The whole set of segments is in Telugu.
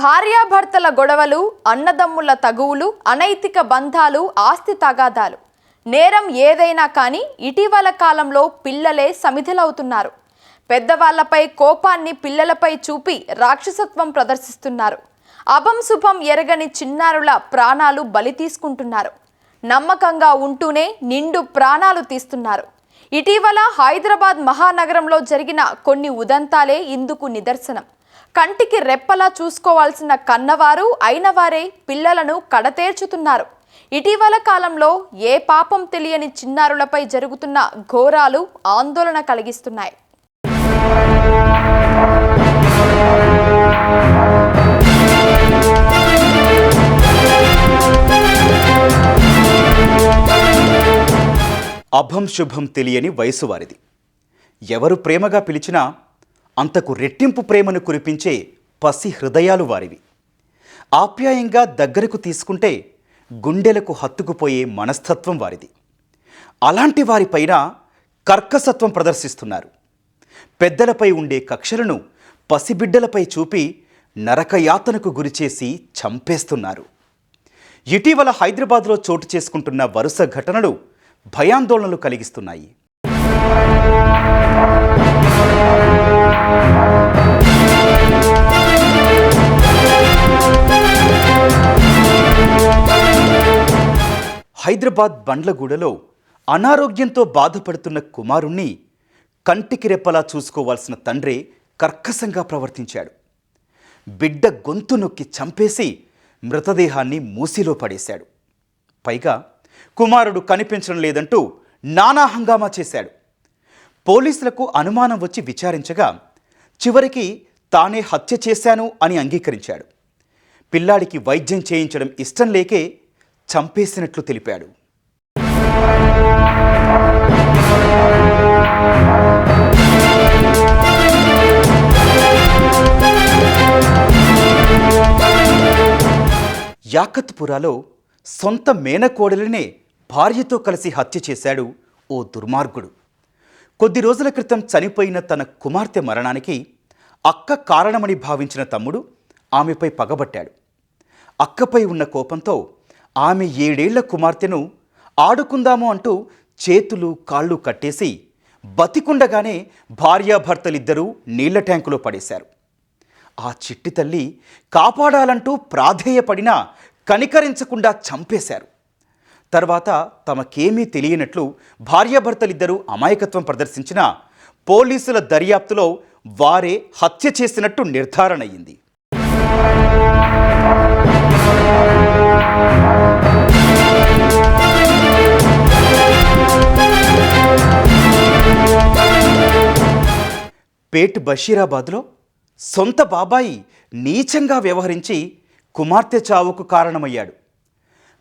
భార్యాభర్తల గొడవలు అన్నదమ్ముల తగువులు అనైతిక బంధాలు ఆస్తి తగాదాలు. నేరం ఏదైనా కానీ ఇటీవల కాలంలో పిల్లలే సమిధులవుతున్నారు. పెద్దవాళ్ళపై కోపాన్ని పిల్లలపై చూపి రాక్షసత్వం ప్రదర్శిస్తున్నారు. అభం శుభం ఎరగని చిన్నారుల ప్రాణాలు బలి తీసుకుంటున్నారు. నమ్మకంగా ఉంటూనే నిండు ప్రాణాలు తీస్తున్నారు. ఇటీవల హైదరాబాద్ మహానగరంలో జరిగిన కొన్ని ఉదంతాలే ఇందుకు నిదర్శనం. కంటికి రెప్పలా చూసుకోవాల్సిన కన్నవారు అయినవారే పిల్లలను కడతేర్చుతున్నారు. ఇటీవల కాలంలో ఏ పాపం తెలియని చిన్నారులపై జరుగుతున్న ఘోరాలు ఆందోళన కలిగిస్తున్నాయి. అభం శుభం తెలియని వయసు వారిది. ఎవరు ప్రేమగా పిలిచినా అంతకు రెట్టింపు ప్రేమను కురిపించే పసి హృదయాలు వారివి. ఆప్యాయంగా దగ్గరకు తీసుకుంటే గుండెలకు హత్తుకుపోయే మనస్తత్వం వారిది. అలాంటి వారిపైన కర్కసత్వం ప్రదర్శిస్తున్నారు. పెద్దలపై ఉండే కక్షలను పసిబిడ్డలపై చూపి నరకయాతనకు గురిచేసి చంపేస్తున్నారు. ఇటీవల హైదరాబాద్లో చోటు చేసుకుంటున్న వరుస ఘటనలు భయాందోళనలు కలిగిస్తున్నాయి. హైదరాబాద్ బండ్లగూడలో అనారోగ్యంతో బాధపడుతున్న కుమారుణ్ణి కంటికి రెప్పలా చూసుకోవాల్సిన తండ్రి కర్కశంగా ప్రవర్తించాడు. బిడ్డ గొంతు నొక్కి చంపేసి మృతదేహాన్ని మూసిలో పడేశాడు. పైగా కుమారుడు కనిపించడం లేదంటూ నానా హంగామా చేశాడు. పోలీసులకు అనుమానం వచ్చి విచారించగా చివరికి తానే హత్య చేశాను అని అంగీకరించాడు. పిల్లాడికి వైద్యం చేయించడం ఇష్టం లేకే చంపేసినట్లు తెలిపాడు. యాకత్పురాలో సొంత మేనకోడలినే భార్యతో కలిసి హత్య చేశాడు ఓ దుర్మార్గుడు. కొద్ది రోజుల క్రితం చనిపోయిన తన కుమార్తె మరణానికి అక్క కారణమని భావించిన తమ్ముడు ఆమెపై పగబట్టాడు. అక్కపై ఉన్న కోపంతో ఆమె ఏడేళ్ళ కుమార్తెను ఆడుకుందాము అంటూ చేతులు కాళ్ళు కట్టేసి బతికుండగానే భార్యాభర్తలిద్దరూ నీళ్ళ ట్యాంకులో పడేశారు. ఆ చిట్టి తల్లి కాపాడాలంటూ ప్రాధేయపడినా కనికరించకుండా చంపేశారు. తర్వాత తమకేమీ తెలియనట్లు భార్యాభర్తలిద్దరూ అమాయకత్వం ప్రదర్శించిన పోలీసుల దర్యాప్తులో వారే హత్య చేసినట్టు నిర్ధారణ అయింది పేట్ బషీరాబాద్లో సొంత బాబాయి నీచంగా వ్యవహరించి కుమార్తె చావుకు కారణమయ్యాడు.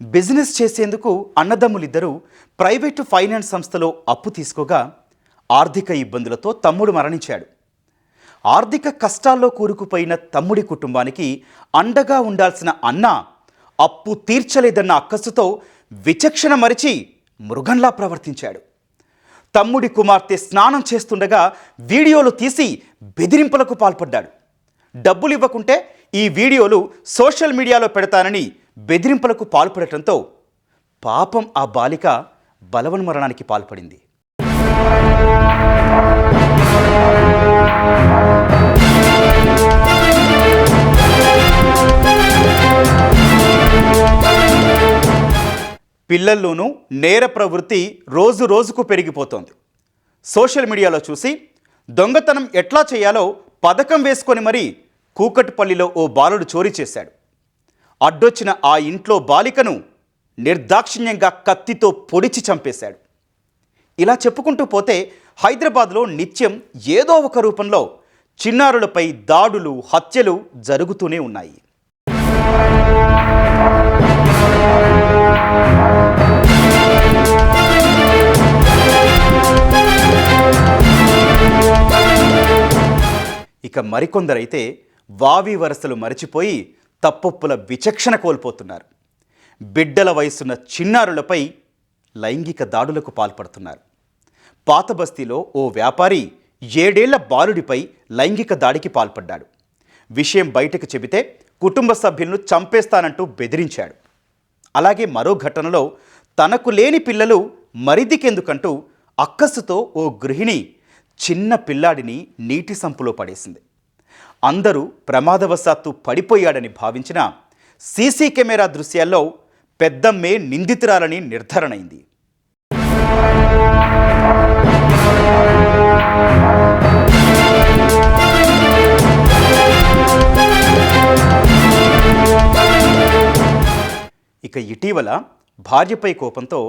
బిజినెస్ చేసేందుకు అన్నదమ్ములిద్దరూ ప్రైవేటు ఫైనాన్స్ సంస్థలో అప్పు తీసుకోగా ఆర్థిక ఇబ్బందులతో తమ్ముడు మరణించాడు. ఆర్థిక కష్టాల్లో కూరుకుపోయిన తమ్ముడి కుటుంబానికి అండగా ఉండాల్సిన అన్న అప్పు తీర్చలేదన్న అక్కసుతో విచక్షణ మరిచి మృగంలా ప్రవర్తించాడు. తమ్ముడి కుమార్తె స్నానం చేస్తుండగా వీడియోలు తీసి బెదిరింపులకు పాల్పడ్డాడు. డబ్బులు ఇవ్వకుంటే ఈ వీడియోలు సోషల్ మీడియాలో పెడతానని బెదిరింపులకు పాల్పడటంతో పాపం ఆ బాలిక బలవన్మరణానికి పాల్పడింది. పిల్లల్లోనూ నేర ప్రవృత్తి రోజు రోజుకు పెరిగిపోతోంది. సోషల్ మీడియాలో చూసి దొంగతనం ఎట్లా చేయాలో పథకం వేసుకొని మరీ కూకట్పల్లిలో ఓ బాలుడు చోరీ చేశాడు. అడ్డొచ్చిన ఆ ఇంట్లో బాలికను నిర్దాక్షిణ్యంగా కత్తితో పొడిచి చంపేశాడు. ఇలా చెప్పుకుంటూ పోతే హైదరాబాద్లో నిత్యం ఏదో ఒక రూపంలో చిన్నారులపై దాడులు హత్యలు జరుగుతూనే ఉన్నాయి. ఇక మరికొందరైతే వావి వరసలు మరచిపోయి తప్పొప్పుల విచక్షణ కోల్పోతున్నారు. బిడ్డల వయసున్న చిన్నారులపై లైంగిక దాడులకు పాల్పడుతున్నారు. పాత బస్తీలో ఓ వ్యాపారి ఏడేళ్ళ బాలుడిపై లైంగిక దాడికి పాల్పడ్డాడు. విషయం బయటకు చెబితే కుటుంబ సభ్యులను చంపేస్తానంటూ బెదిరించాడు. అలాగే మరో ఘటనలో తనకు లేని పిల్లలు మరిదికెందుకంటూ అక్కసుతో ఓ గృహిణి చిన్న పిల్లాడిని నీటి సంపులో పడేసింది. అందరూ ప్రమాదవశాత్తు పడిపోయాడని భావించిన సీసీ కెమెరా దృశ్యాల్లో పెద్దమ్మే నిందితురాలని నిర్ధారణైంది. ఇక ఇటీవల భార్యపై కోపంతో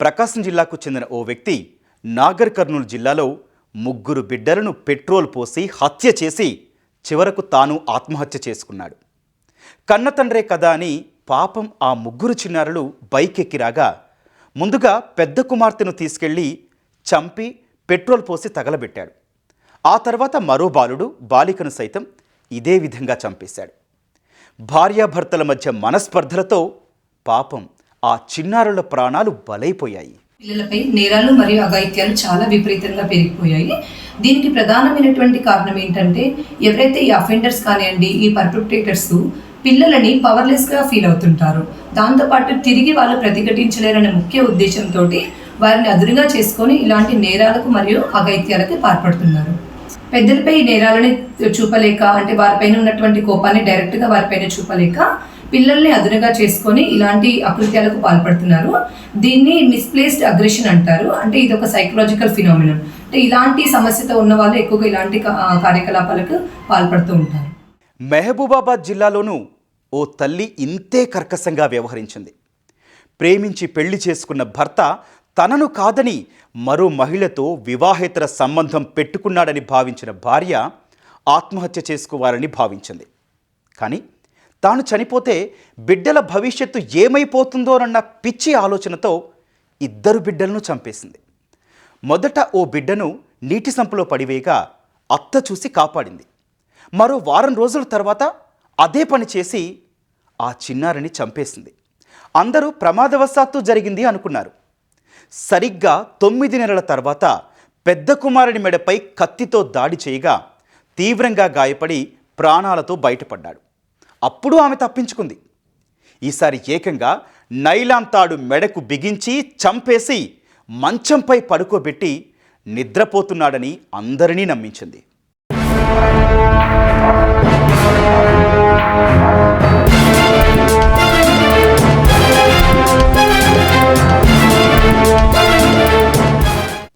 ప్రకాశం జిల్లాకు చెందిన ఓ వ్యక్తి నాగర్ కర్నూలు జిల్లాలో ముగ్గురు బిడ్డలను పెట్రోల్ పోసి హత్య చేసి చివరకు తాను ఆత్మహత్య చేసుకున్నాడు. కన్న తండ్రే కదా అని పాపం ఆ ముగ్గురు చిన్నారులు బైక్ రాగా ముందుగా పెద్ద కుమార్తెను తీసుకెళ్ళి చంపి పెట్రోల్ పోసి తగలబెట్టాడు. ఆ తర్వాత మరో బాలుడు బాలికను సైతం ఇదే విధంగా చంపేశాడు. భార్యాభర్తల మధ్య మనస్పర్ధలతో పాపం ఆ చిన్నారుల ప్రాణాలు బలైపోయాయి. పిల్లలపై నేరాలు మరియు అఘాయిత్యాలు చాలా విపరీతంగా పెరిగిపోయాయి. దీనికి ప్రధానమైనటువంటి కారణం ఏంటంటే ఎవరైతే ఈ అఫెండర్స్ కానివ్వండి ఈ పర్పెక్టేటర్స్ పిల్లలని పవర్లెస్గా ఫీల్ అవుతుంటారు. దాంతోపాటు తిరిగి వాళ్ళు ప్రతిఘటించలేరనే ముఖ్య ఉద్దేశంతో వారిని అదునుగా చేసుకొని ఇలాంటి నేరాలకు మరియు అఘాయిత్యాలకు పాల్పడుతున్నారు. పెద్దలపై ఈ నేరాలని చూపలేక అంటే వారిపైన ఉన్నటువంటి కోపాన్ని డైరెక్ట్గా వారిపైన చూపలేక పిల్లల్ని అదునుగా చేసుకొని ఇలాంటి అకృత్యాలకు పాల్పడుతున్నారు. దీన్ని మిస్ప్లేస్డ్ అగ్రెషన్ అంటారు. అంటే ఇది ఒక సైకలాజికల్ ఫినామినల్ అంటే ఇలాంటి సమస్యతో ఉన్న వాళ్ళు ఎక్కువగా ఇలాంటి కార్యకలాపాలకు పాల్పడుతూ ఉంటారు. మెహబూబాబాద్ జిల్లాలోనూ ఓ తల్లి ఇంతే కర్కశంగా వ్యవహరించింది. ప్రేమించి పెళ్ళి చేసుకున్న భర్త తనను కాదని మరో మహిళతో వివాహేతర సంబంధం పెట్టుకున్నాడని భావించిన భార్య ఆత్మహత్య చేసుకోవాలని భావించింది. కానీ తాను చనిపోతే బిడ్డల భవిష్యత్తు ఏమైపోతుందోనన్న పిచ్చి ఆలోచనతో ఇద్దరు బిడ్డలను చంపేసింది. మొదట ఓ బిడ్డను నీటి సంపులో పడివేయగా అత్త చూసి కాపాడింది. మరో వారం రోజుల తర్వాత అదే పని చేసి ఆ చిన్నారిని చంపేసింది. అందరూ ప్రమాదవశాత్తు జరిగింది అనుకున్నారు. సరిగ్గా తొమ్మిది నెలల తర్వాత పెద్ద కుమారుడి మెడపై కత్తితో దాడి చేయగా తీవ్రంగా గాయపడి ప్రాణాలతో బయటపడ్డాడు. అప్పుడు ఆమె తప్పించుకుంది. ఈసారి ఏకంగా నైలాన్ తాడు మెడకు బిగించి చంపేసి మంచంపై పడుకోబెట్టి నిద్రపోతున్నాడని అందరినీ నమ్మించింది.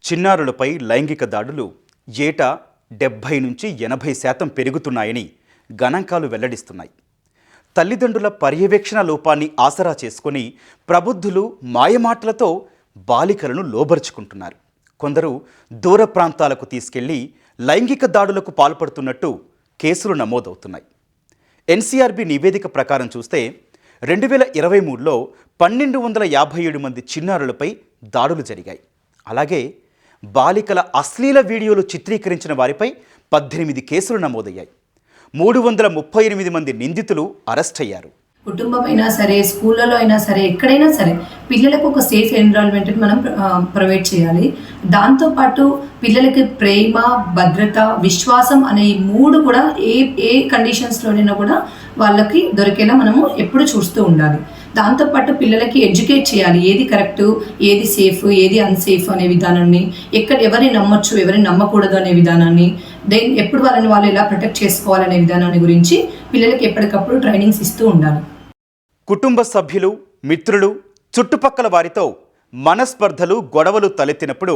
చిన్నారులపై లైంగిక దాడులు ఏటా డెబ్భై నుంచి ఎనభై శాతం పెరుగుతున్నాయని గణాంకాలు వెల్లడిస్తున్నాయి. తల్లిదండ్రుల పర్యవేక్షణ లోపాన్ని ఆసరా చేసుకొని ప్రబుద్ధులు మాయమాటలతో బాలికలను లోబరుచుకుంటున్నారు. కొందరు దూర ప్రాంతాలకు తీసుకెళ్ళి లైంగిక దాడులకు పాల్పడుతున్నట్టు కేసులు నమోదవుతున్నాయి. ఎన్సీఆర్బి నివేదిక ప్రకారం చూస్తే రెండు వేల ఇరవై మూడులో పన్నెండు వందల యాభై ఏడు మంది చిన్నారులపై దాడులు జరిగాయి. అలాగే బాలికల అశ్లీల వీడియోలు చిత్రీకరించిన వారిపై పద్దెనిమిది కేసులు నమోదయ్యాయి. మూడు వందల ముప్పై ఎనిమిది మంది నిందితులు అరెస్ట్ అయ్యారు. కుటుంబం అయినా సరే స్కూళ్ళలో అయినా సరే ఎక్కడైనా సరే పిల్లలకు ఒక సేఫ్ ఎన్విరాన్మెంట్ మనం ప్రొవైడ్ చేయాలి. దాంతోపాటు పిల్లలకి ప్రేమ భద్రత విశ్వాసం అనే ఈ మూడు కూడా ఏ ఏ కండిషన్స్లోనైనా కూడా వాళ్ళకి దొరికేలా మనము ఎప్పుడు చూస్తూ ఉండాలి. దాంతోపాటు పిల్లలకి ఎడ్యుకేట్ చేయాలి. ఏది కరెక్ట్ ఏది సేఫ్ ఏది అన్సేఫ్ అనే విధానాన్ని ఎక్కడ ఎవరిని నమ్మొచ్చు ఎవరిని నమ్మకూడదు అనే విధానాన్ని దెన్ ఎప్పుడు వాళ్ళని వాళ్ళు ఎలా ప్రొటెక్ట్ చేసుకోవాలనే విధానాన్ని గురించి పిల్లలకి ఎప్పటికప్పుడు ట్రైనింగ్స్ ఇస్తూ ఉండాలి. కుటుంబ సభ్యులు మిత్రులు చుట్టుపక్కల వారితో మనస్పర్ధలు గొడవలు తలెత్తినప్పుడు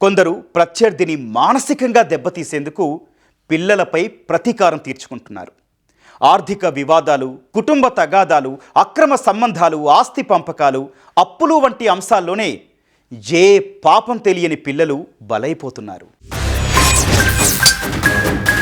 కొందరు ప్రత్యర్థిని మానసికంగా దెబ్బతీసేందుకు పిల్లలపై ప్రతీకారం తీర్చుకుంటున్నారు. ఆర్థిక వివాదాలు కుటుంబ తగాదాలు అక్రమ సంబంధాలు ఆస్తి పంపకాలు అప్పులు వంటి అంశాల్లోనే ఏ పాపం తెలియని పిల్లలు బలైపోతున్నారు. Thank you.